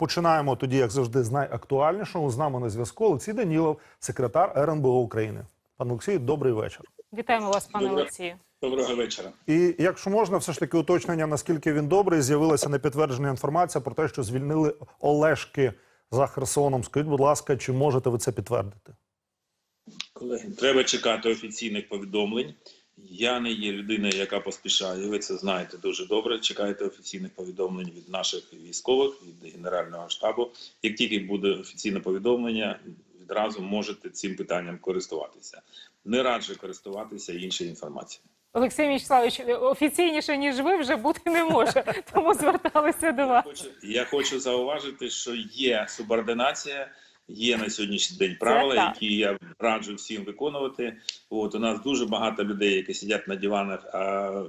Починаємо тоді, як завжди, з найактуальнішого. З нами на зв'язку Олексій Данілов, секретар РНБО України. Пан Олексій, добрий вечір. Вітаємо вас, пане Добре. Олексію. Доброго вечора. І якщо можна, все ж таки уточнення, наскільки він добрий, з'явилася непідтверджена інформація про те, що звільнили Олешки за Херсоном. Скажіть, будь ласка, чи можете ви це підтвердити? Колеги, треба чекати офіційних повідомлень. Я не є людиною, яка поспішає. Ви це знаєте дуже добре. Чекайте офіційних повідомлень від наших військових, від Генерального штабу. Як тільки буде офіційне повідомлення, відразу можете цим питанням користуватися. Не раджу користуватися іншою інформацією. Олексій Вячеславович, офіційніше ніж ви вже бути не може, тому зверталися до вас. Хочу, я хочу зауважити, що є субординація, є на сьогоднішній день правила, які я раджу всім виконувати. От у нас дуже багато людей, які сидять на диванах, а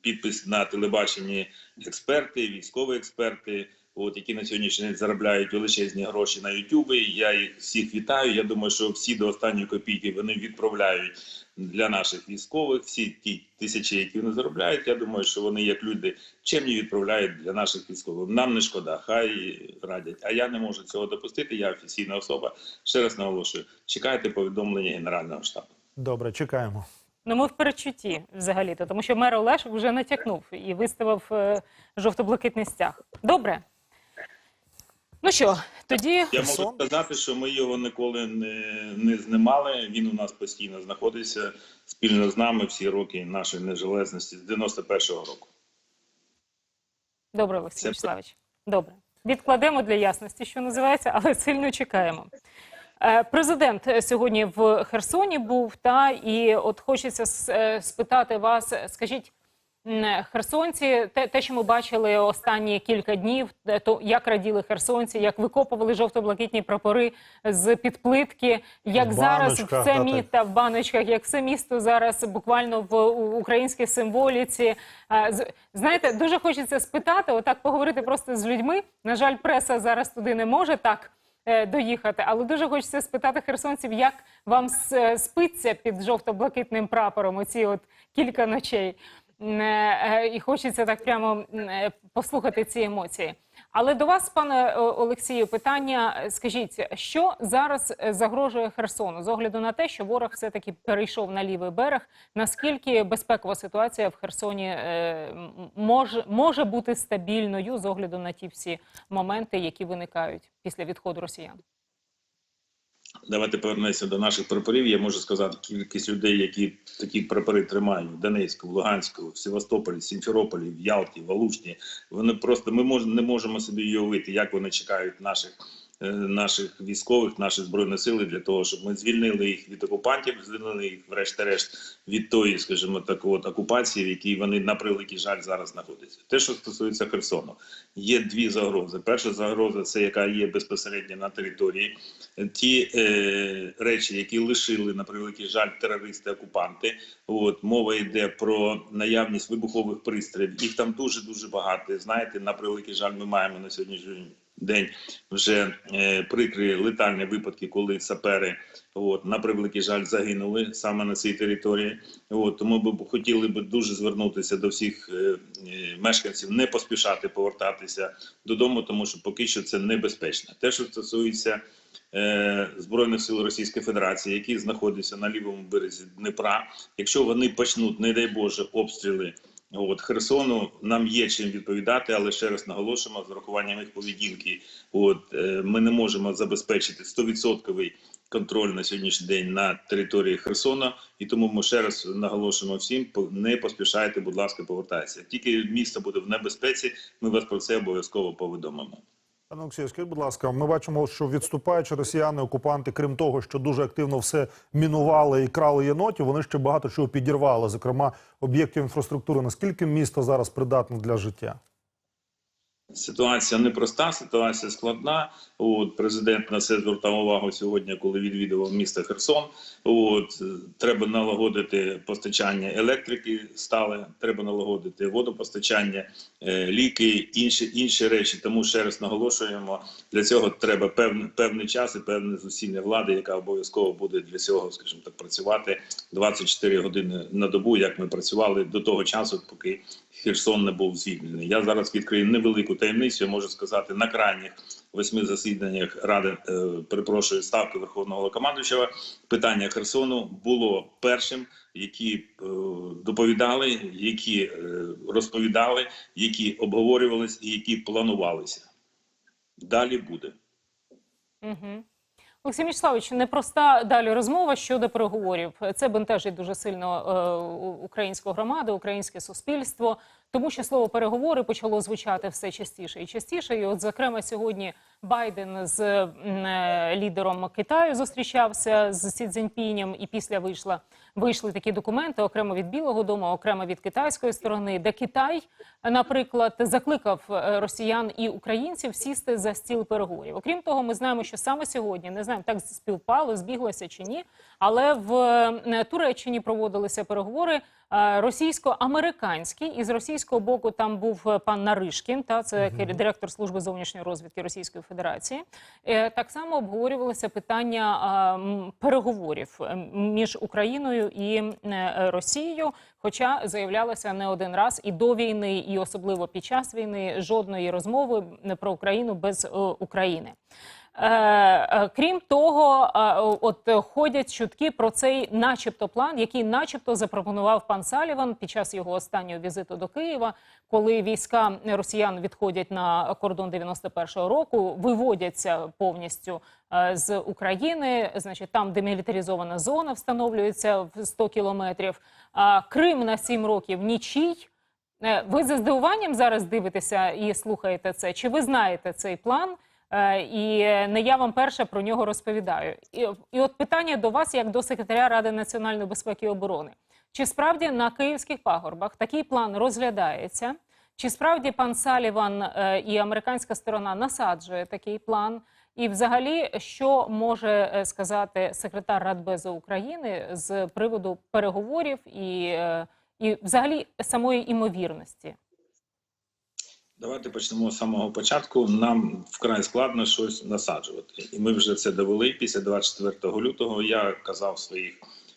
підпис на телебаченні експерти, військові експерти. От які на сьогоднішній день заробляють величезні гроші на Ютубі. Я їх всіх вітаю. Я думаю, що всі до останньої копійки вони відправляють для наших військових. Всі ті тисячі, які вони заробляють. Я думаю, що вони як люди чемні відправляють для наших військових. Нам не шкода, хай радять. А я не можу цього допустити. Я офіційна особа. Ще раз наголошую: чекайте повідомлення Генерального штабу. Добре, чекаємо. Ну, ми в перечутті взагалі-то, тому що мер Олешок вже натякнув і виставив е, жовто-блакитний стяг. Добре. Ну що, тоді Я можу сказати, що ми його ніколи не, не знімали. Він у нас постійно знаходиться спільно з нами всі роки нашої нежелезності з 91-го року. добре, Олексій Вячеславович. Добре. Відкладемо для ясності, що називається, але сильно чекаємо. Е, Президент сьогодні в Херсоні був, та і от хочеться е, спитати вас, скажіть, херсонці, те, те, що ми бачили останні кілька днів, е, то як раділи херсонці, як викопували жовто-блакитні прапори з підплитки, як В зараз все та, місто так. та в баночках, як все місто зараз буквально в українській символіці. Е, Знаєте, дуже хочеться спитати, отак поговорити просто з людьми. На жаль, преса зараз туди не може так е, доїхати, але дуже хочеться спитати херсонців, як вам е, спиться під жовто-блакитним прапором оці от кілька ночей. М, е, І хочеться так прямо е, послухати ці емоції. Але до вас, пане е, Олексію, питання: Скажіть, що зараз е, загрожує Херсону з огляду на те, що ворог все таки перейшов на лівий берег? Наскільки безпекова ситуація в Херсоні е, може, може бути стабільною з огляду на ті всі моменти, які виникають після відходу росіян? Давайте повернемося до наших прапорів. Я можу сказати кількість людей, які такі прапори тримають в Донецьку, в Луганську, в Севастополі, в Сімферополі, в Ялті, в Алушні. Вони просто ми мож, не можемо собі уявити, як вони чекають наших. Е, Наших військових, наші збройні сили для того, щоб ми звільнили їх від окупантів, звільнили їх, врешті-решт, від тої, скажімо так, от окупації, в якій вони на превеликий жаль зараз знаходяться. Те, що стосується Херсону, є дві загрози. Перша загроза це яка є безпосередньо на території. Ті е, речі, які лишили на превеликий жаль терористи-окупанти. От мова йде про наявність вибухових пристроїв. Їх там дуже дуже багато. Знаєте, на превеликий жаль, ми маємо на сьогоднішній день вже е, прикрі летальні випадки, коли сапери от на превеликий жаль загинули саме на цій території. От тому би хотіли би дуже звернутися до всіх е, е, мешканців, не поспішати повертатися додому, тому що поки що це небезпечно. Те, що стосується е, збройних сил Російської Федерації, які знаходяться на лівому березі Дніпра, якщо вони почнуть, не дай Боже, обстріли. От Херсону нам є чим відповідати, але ще раз наголошуємо з урахуванням їх поведінки. От е, ми не можемо забезпечити 100% контроль на сьогоднішній день на території Херсона, і тому ми ще раз наголошуємо всім: не поспішайте, будь ласка, повертайтеся. Тільки місто буде в небезпеці, ми вас про це обов'язково повідомимо. Пане Олексію, скажіть, будь ласка, ми бачимо, що відступаючи росіяни, окупанти, крім того, що дуже активно все мінували і крали єнотів, вони ще багато чого підірвали, зокрема об'єктів інфраструктури. Наскільки місто зараз придатне для життя? Ситуація непроста, ситуація складна. От президент на це звертав увагу сьогодні, коли відвідував місто Херсон. От треба налагодити постачання електрики, стале, треба налагодити водопостачання, е, ліки, інші інші речі. Тому ще раз наголошуємо, для цього треба певний певний час і певне зусилля влади, яка обов'язково буде для цього, скажімо так, працювати 24 години на добу, як ми працювали до того часу, поки Херсон не був звільнений. Я зараз відкрию невелику таємницю. Можу сказати на крайніх восьми засіданнях ради е, перепрошую ставки Верховного командуючого питання Херсону було першим, які е, доповідали, які е, розповідали, які обговорювалися і які планувалися. Далі буде. Угу. Олексій Мічславович, непроста далі розмова щодо переговорів. Це бентежить дуже сильно е, українську громаду, українське суспільство, тому що слово переговори почало звучати все частіше і частіше. І, от, зокрема, сьогодні Байден з е, лідером Китаю зустрічався з Сі Цзіньпінем, і після вийшла вийшли такі документи окремо від Білого Дому, окремо від китайської сторони, де Китай, наприклад, закликав е, росіян і українців сісти за стіл переговорів. Окрім того, ми знаємо, що саме сьогодні не знаємо, так співпало, збіглося чи ні. Але в е, Туреччині проводилися переговори російсько-американські, і з російського боку там був е, пан Наришкін, та це кер- директор служби зовнішньої розвідки Російської Федерації. Е, Так само обговорювалося питання переговорів е, між Україною і Росією. Хоча заявлялося не один раз і до війни, і особливо під час війни жодної розмови про Україну без України. Е, е, Крім того, е, от ходять чутки про цей, начебто, план, який, начебто, запропонував пан Саліван під час його останнього візиту до Києва, коли війська росіян відходять на кордон 91-го року, виводяться повністю з України. Значить, там демілітаризована зона встановлюється в 100 кілометрів. Крим на 7 років нічий. Ви за здивуванням зараз дивитеся і слухаєте це? Чи ви знаєте цей план? Е, І не я вам перше про нього розповідаю. І, і от питання до вас, як до секретаря Ради національної безпеки і оборони. Чи справді на київських пагорбах такий план розглядається? Чи справді пан Саліван е, і американська сторона насаджує такий план? І, взагалі, що може е, сказати секретар Радбезу України з приводу переговорів і, е, і взагалі самої імовірності? Давайте почнемо з самого початку. Нам вкрай складно щось насаджувати, і ми вже це довели після 24 лютого. Я казав своїх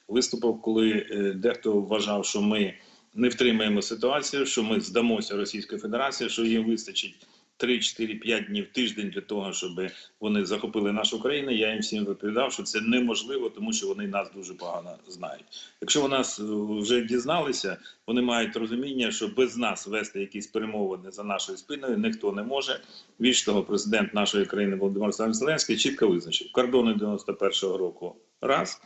виступах, коли е, дехто вважав, що ми не втримаємо ситуацію, що ми здамося Російської Федерації, що їм вистачить 3, 4, 5 днів тиждень для того, щоб вони захопили нашу країну. Я їм всім відповідав, що це неможливо, тому що вони нас дуже погано знають. Якщо вони нас е, вже дізналися, вони мають розуміння, що без нас вести якісь перемовини за нашою спиною ніхто не може. Більш того, президент нашої країни Володимир Зеленський чітко визначив кордони 91-го року. Раз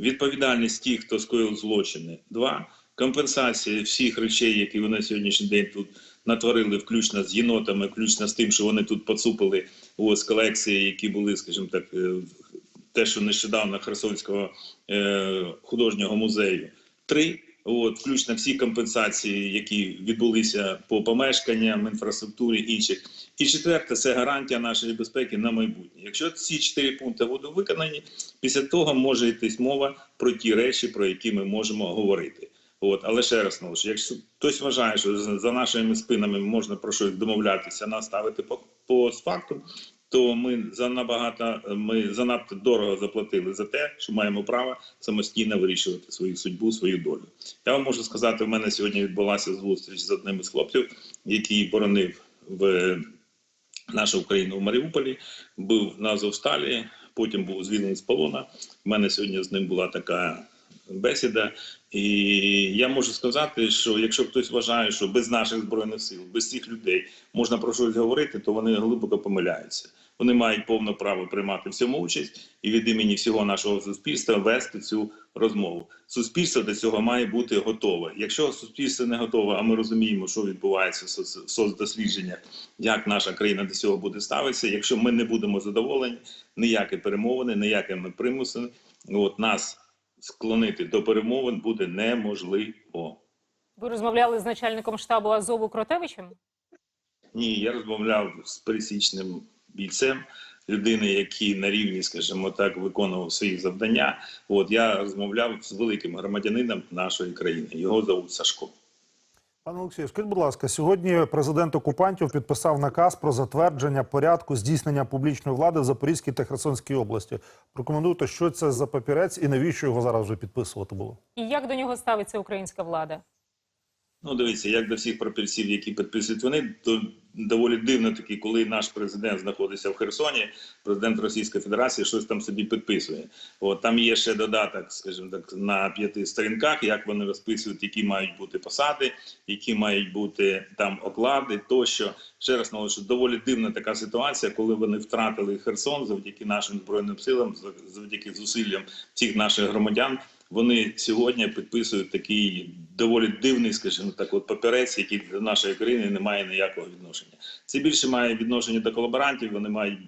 відповідальність тих, хто скоїв злочини. Два компенсація всіх речей, які вони сьогоднішній день тут натворили, включно з єнотами, включно з тим, що вони тут поцупили ось колекції, які були, скажімо так, е, те, що нещодавно Херсонського е, художнього музею. Три. От, включно всі компенсації, які відбулися по помешканням, інфраструктурі інших. І четверте, це гарантія нашої безпеки на майбутнє. Якщо ці чотири пункти будуть виконані, після того може йтись мова про ті речі, про які ми можемо говорити. От, але ще раз наголошую, якщо хтось вважає, що за нашими спинами можна про щось домовлятися, наставити по, по факту, то ми за набагато ми занадто дорого заплатили за те, що маємо право самостійно вирішувати свою судьбу, свою долю. Я вам можу сказати, в мене сьогодні відбулася зустріч з одним із хлопців, який боронив в нашу Україну в Маріуполі, був на Азовсталі, потім був звільнений з полона. У мене сьогодні з ним була така бесіда. І я можу сказати, що якщо хтось вважає, що без наших збройних сил, без цих людей можна про щось говорити, то вони глибоко помиляються. Вони мають повне право приймати в цьому участь і від імені всього нашого суспільства вести цю розмову. Суспільство до цього має бути готове. Якщо суспільство не готове, а ми розуміємо, що відбувається в соцдослідженнях, як наша країна до цього буде ставитися. Якщо ми не будемо задоволені, ніякі перемовини, ніякими примусами, от нас склонити до перемовин буде неможливо. Ви розмовляли з начальником штабу Азову Кротевичем? Ні, я розмовляв з пересічним бійцем, людини, який на рівні, скажімо так, виконував свої завдання. От я розмовляв з великим громадянином нашої країни. Його зовут Сашко. Пане Олексію, скажіть, будь ласка, сьогодні президент окупантів підписав наказ про затвердження порядку здійснення публічної влади в Запорізькій та Херсонській області. Прокоментуйте, що це за папірець і навіщо його зараз вже підписувати було? І як до нього ставиться українська влада? Ну, дивіться, як до всіх пропільців, які підписують вони, то доволі дивно таки, коли наш президент знаходиться в Херсоні, президент Російської Федерації щось там собі підписує. От там є ще додаток, скажімо так, на п'яти сторінках, як вони розписують, які мають бути посади, які мають бути там оклади, тощо. Ще раз наголошую, доволі дивна така ситуація, коли вони втратили Херсон завдяки нашим збройним силам, завдяки зусиллям всіх наших громадян. Вони сьогодні підписують такий доволі дивний, скажімо так, от папірець, який до нашої країни не має ніякого відношення. Це більше має відношення до колаборантів. Вони мають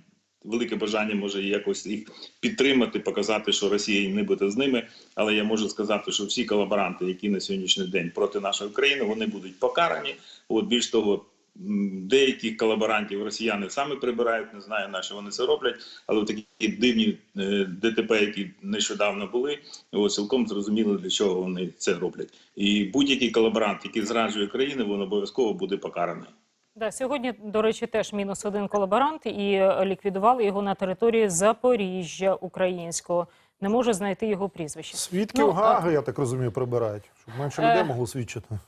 велике бажання, може якось їх підтримати, показати, що Росія нібито з ними. Але я можу сказати, що всі колаборанти, які на сьогоднішній день проти нашої країни, вони будуть покарані. От більш того. Деяких колаборантів росіяни самі прибирають, не знаю на що вони це роблять, але такі дивні е, ДТП, які нещодавно були, от, цілком зрозуміло для чого вони це роблять. І будь-який колаборант, який зраджує країну, він обов'язково буде покараний. Да, сьогодні, до речі, теж мінус один колаборант, і е, ліквідували його на території Запоріжжя українського. Не можу знайти його прізвище. Свідків Ну, Гаги, я так розумію, прибирають, щоб менше Е, людей могло свідчити.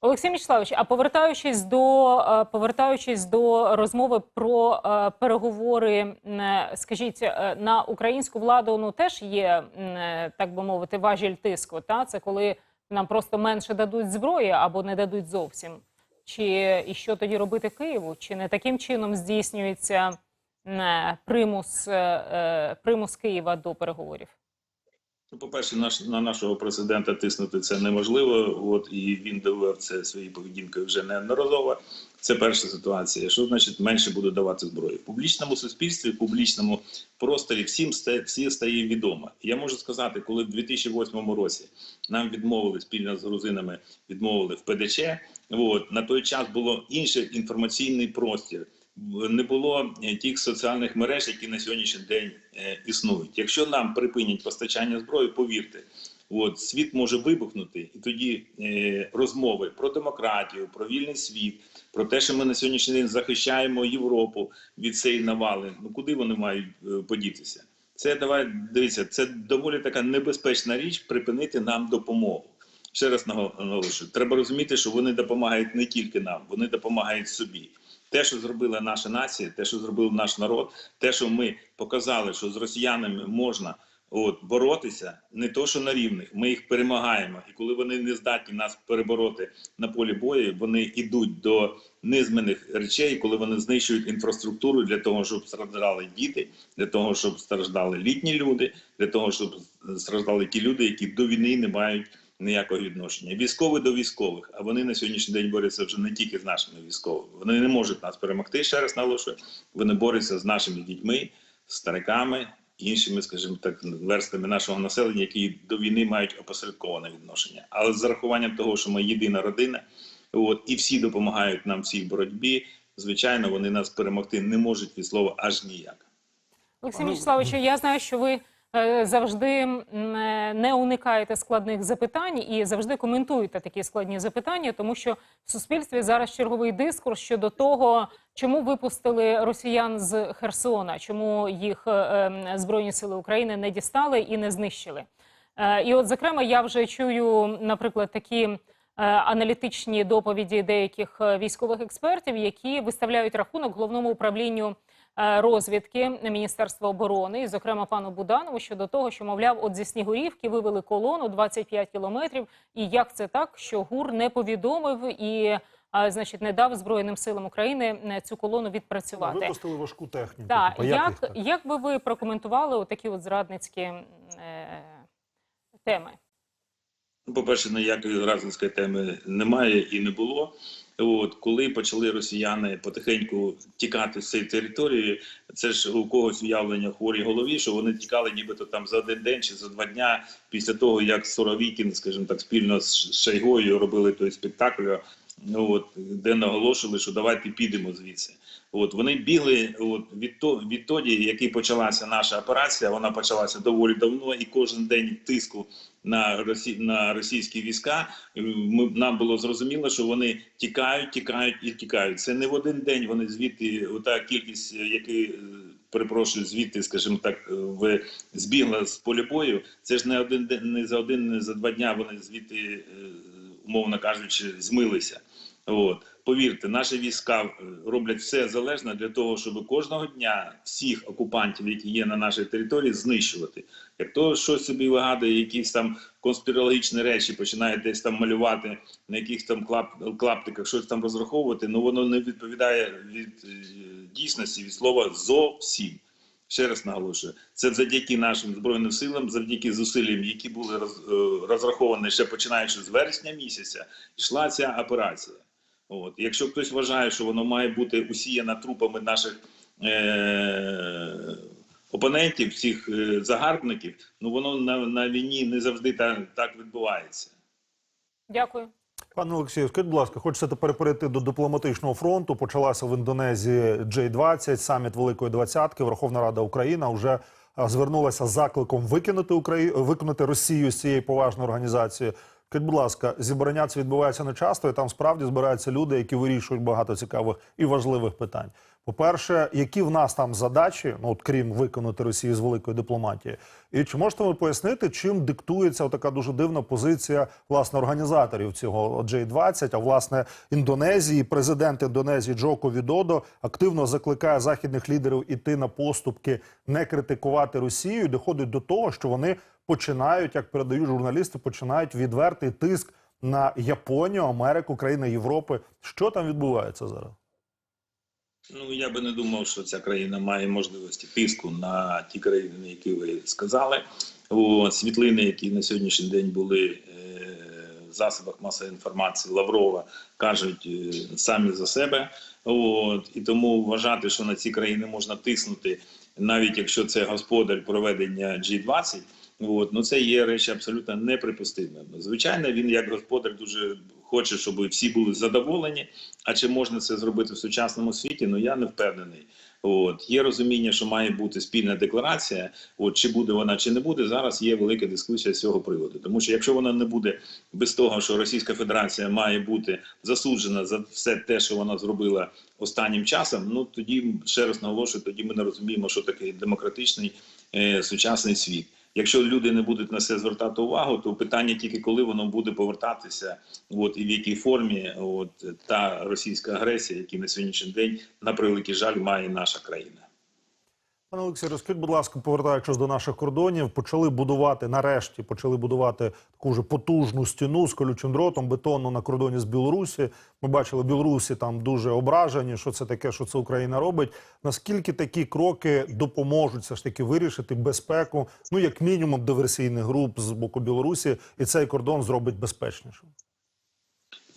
Олексій Мічславович, а повертаючись до е, повертаючись до розмови про е, переговори, е, скажіть, на українську владу ну теж є так би мовити важіль тиску. Та це коли нам просто менше дадуть зброї або не дадуть зовсім. Чи і що тоді робити Києву? Чи не таким чином здійснюється примус, примус Києва до переговорів? Ну, по-перше, наш на нашого президента тиснути це неможливо. От і він довів це своєю поведінкою вже неодноразово. Це перша ситуація. Що значить менше буде давати зброї? В публічному суспільстві, в публічному просторі всім сте, всі стає відомо. Я можу сказати, коли в 2008 році нам відмовили спільно з грузинами, відмовили в ПДЧ. От на той час було інший інформаційний простір. Не було е, тих соціальних мереж, які на сьогоднішній день е, існують. Якщо нам припинять постачання зброї, повірте, от світ може вибухнути, і тоді е, розмови про демократію, про вільний світ, про те, що ми на сьогоднішній день захищаємо Європу від цієї навали. Ну куди вони мають е, подітися? Це давай дивіться, це доволі така небезпечна річ припинити нам допомогу. Ще раз наголошую, треба розуміти, що вони допомагають не тільки нам, вони допомагають собі. Те, що зробила наша нація, те, що зробив наш народ, те, що ми показали, що з росіянами можна от боротися, не то, що на рівних, ми їх перемагаємо. І коли вони не здатні нас перебороти на полі бою, вони йдуть до низменних речей, коли вони знищують інфраструктуру для того, щоб страждали діти, для того, щоб страждали літні люди, для того, щоб страждали ті люди, які до війни не мають ніякого відношення. Військові до військових, а вони на сьогоднішній день борються вже не тільки з нашими військовими. Вони не можуть нас перемогти. Ще раз наголошую, вони борються з нашими дітьми, стариками, іншими, скажімо так, верстами нашого населення, які до війни мають опосередковане відношення. Але з зарахуванням того, що ми єдина родина, от і всі допомагають нам в цій боротьбі. Звичайно, вони нас перемогти не можуть від слова аж ніяк. Олексій Ну, я знаю, що ви завжди е, не уникаєте складних запитань і завжди коментуєте такі складні запитання, тому що в суспільстві зараз черговий дискурс щодо того, чому випустили росіян з Херсона, чому їх е, е, збройні сили України не дістали і не знищили. Е, І, от, зокрема, я вже чую, наприклад, такі аналітичні доповіді деяких військових експертів, які виставляють рахунок головному управлінню розвідки Міністерства оборони, і, зокрема пану Буданову, щодо того, що мовляв, от зі Снігурівки вивели колону 25 кілометрів. І як це так, що ГУР не повідомив і, а, значить, не дав Збройним силам України е, цю колону відпрацювати? Випустили важку техніку. Так, Типу, як, як, так? як би ви прокоментували такі от зрадницькі е, теми? Ну, По-перше, ніякої зразницької теми немає і не було. От коли почали росіяни потихеньку тікати з цієї території, це ж у когось уявлення хворій голові, що вони тікали нібито там за один день чи за два дня після того, як Соровікін, скажімо так, спільно з Шайгою робили той спектакль. Ну от де наголошували, що давайте підемо звідси. От вони бігли от від то відтоді, як почалася наша операція. Вона почалася доволі давно, і кожен день тиску на росі... на російські війська. Ми нам було зрозуміло, що вони тікають, тікають і тікають. Це не в один день. Вони звідти, ота кількість, які е, перепрошую, звідти, скажімо так, е, в збігла з поля бою. Це ж не один день, не за один, не за два дня. Вони звідти е, умовно кажучи, змилися. От повірте, наші війська е, роблять все залежне для того, щоб кожного дня всіх окупантів, які є на нашій території, знищувати. Як то щось собі вигадує, якісь там конспірологічні речі, починає десь там малювати на якихось там клап, клаптиках, щось там розраховувати, ну воно не відповідає від е, дійсності від слова зовсім. Ще раз наголошую, це завдяки нашим збройним силам, завдяки зусиллям, які були роз, е, розраховані ще починаючи з вересня місяця, йшла ця операція. От якщо хтось вважає, що воно має бути усіяна трупами наших е- опонентів, цих е- загарбників, ну воно на, на війні не завжди так, так відбувається. Дякую. Пане Олексію, скажіть, будь ласка, хочеться тепер перейти до дипломатичного фронту. Почалася в Індонезії J20, саміт Великої Двадцятки. Верховна Рада Україна вже звернулася з закликом викинути Украї... виконати Росію з цієї поважної організації. Скажіть, будь ласка, зібрання це відбувається не часто, і там справді збираються люди, які вирішують багато цікавих і важливих питань. По-перше, які в нас там задачі, ну от крім виконати Росію з великої дипломатії, і чи можете ви пояснити, чим диктується така дуже дивна позиція власне організаторів цього J20, а власне Індонезії, президент Індонезії Джоко Відодо активно закликає західних лідерів іти на поступки, не критикувати Росію, доходить до того, що вони починають, як передають журналісти, починають відвертий тиск на Японію, Америку, країни Європи. Що там відбувається зараз? Ну я би не думав, що ця країна має можливості тиску на ті країни, які ви сказали. От, світлини, які на сьогоднішній день були е, в засобах масової інформації Лаврова, кажуть е, самі за себе. От, і тому вважати, що на ці країни можна тиснути, навіть якщо це господар проведення G20, От, ну це є речі абсолютно неприпустимими. Звичайно, він як господар дуже хоче, щоб всі були задоволені. А чи можна це зробити в сучасному світі? Ну я не впевнений. От є розуміння, що має бути спільна декларація. От чи буде вона, чи не буде зараз. Є велика дискусія з цього приводу. Тому що якщо вона не буде без того, що Російська Федерація має бути засуджена за все те, що вона зробила останнім часом, ну тоді ще раз наголошую, тоді ми не розуміємо, що таке демократичний е, сучасний світ. Якщо люди не будуть на це звертати увагу, то питання тільки коли воно буде повертатися, от і в якій формі, от та російська агресія, які на сьогоднішній день на превеликий жаль має наша країна. Пане Олексію, розкажіть, будь ласка, повертаючись до наших кордонів, почали будувати нарешті, почали будувати таку вже потужну стіну з колючим дротом, бетонну на кордоні з Білорусі. Ми бачили, білорусі там дуже ображені, що це таке, що це Україна робить. Наскільки такі кроки допоможуть все ж таки вирішити безпеку, ну як мінімум диверсійних груп з боку Білорусі, і цей кордон зробить безпечнішим?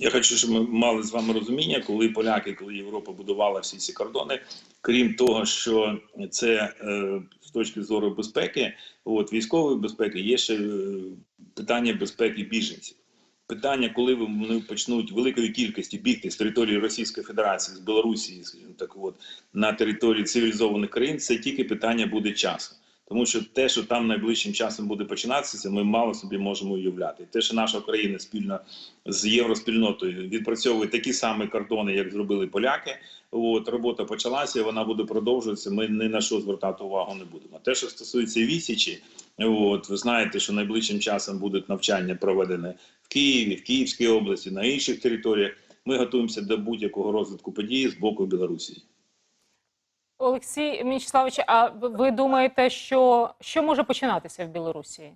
Я хочу, щоб ми мали з вами розуміння, коли поляки, коли Європа будувала всі ці кордони, крім того, що це е, з точки зору безпеки, от військової безпеки, є ще е, питання безпеки біженців. Питання, коли вони почнуть великої кількості бігти з території Російської Федерації, з Білорусі, скажімо так, от на території цивілізованих країн, це тільки питання буде часу. Тому що те, що там найближчим часом буде починатися, ми мало собі можемо уявляти. Те, що наша країна спільно з євроспільнотою відпрацьовує такі самі кордони, як зробили поляки. От робота почалася, вона буде продовжуватися. Ми ні на що звертати увагу не будемо. Те, що стосується відсічі, от ви знаєте, що найближчим часом будуть навчання проведені в Києві, в Київській області, на інших територіях. Ми готуємося до будь-якого розвитку події з боку Білорусі. Олексій Мічславович, а ви думаєте, що, що може починатися в Білорусі?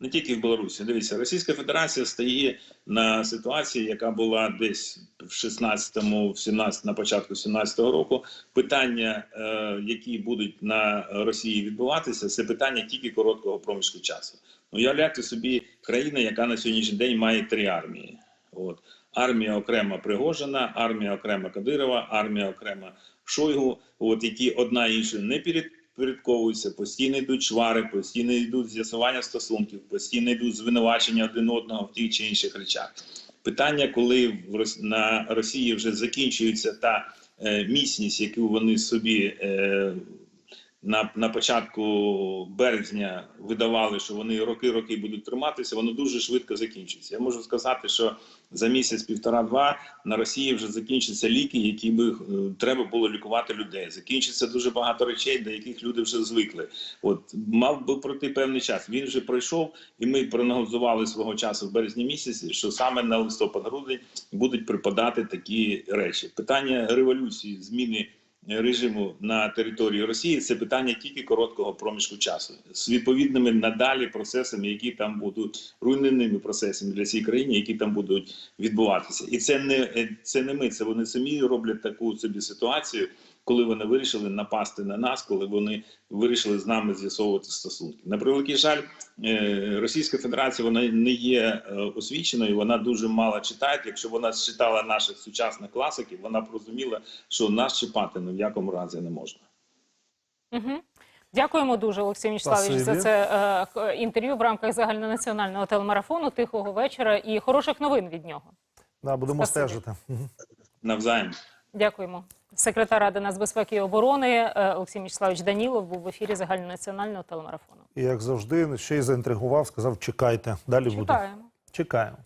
не тільки в Білорусі. Дивіться, Російська Федерація стає на ситуації, яка була десь в 16-му, в 17 на початку 17-го року. Питання, е, які будуть на Росії відбуватися, це питання тільки короткого проміжку часу. Ну уявляйте собі країна, яка на сьогоднішній день має три армії. От армія окрема Пригожина, армія окрема Кадирова, армія окрема Шойгу, от які одна інша не підпорядковуються, постійно йдуть чвари, постійно йдуть з'ясування стосунків, постійно йдуть звинувачення один одного в тих чи інших речах. Питання, коли на Росії вже закінчується та е, міцність, яку вони собі е, на, на початку березня видавали, що вони роки-роки будуть триматися, воно дуже швидко закінчиться. Я можу сказати, що за місяць, півтора-два на Росії вже закінчаться ліки, які би е, треба було лікувати людей. Закінчиться дуже багато речей, до яких люди вже звикли. От мав би пройти певний час. Він вже пройшов, і ми прогнозували свого часу в березні місяці, що саме на листопад-грудень будуть припадати такі речі. Питання революції, зміни режиму на території Росії це питання тільки короткого проміжку часу з відповідними надалі процесами, які там будуть руйнівними процесами для цієї країни, які там будуть відбуватися, і це не це не ми. Це вони самі роблять таку собі ситуацію, коли вони вирішили напасти на нас, коли вони вирішили з нами з'ясовувати стосунки. На превеликий жаль, е, Російська Федерація вона не є е, освіченою. Вона дуже мало читає. Якщо вона читала наших сучасних класиків, вона б розуміла, що нас чіпати ні в якому разі не можна. Угу. Дякуємо дуже, Олексій Мічславович, за це е, інтерв'ю в рамках загальнонаціонального телемарафону. Тихого вечора і хороших новин від нього. Да, будемо Спасибі. стежити. Навзаєм. Дякуємо. Секретар Ради нацбезпеки і оборони е, Олексій Мічславович Данілов був в ефірі загальнонаціонального телемарафону. І як завжди, ще й заінтригував, сказав: чекайте, далі буде. Чекаємо. Чекаємо.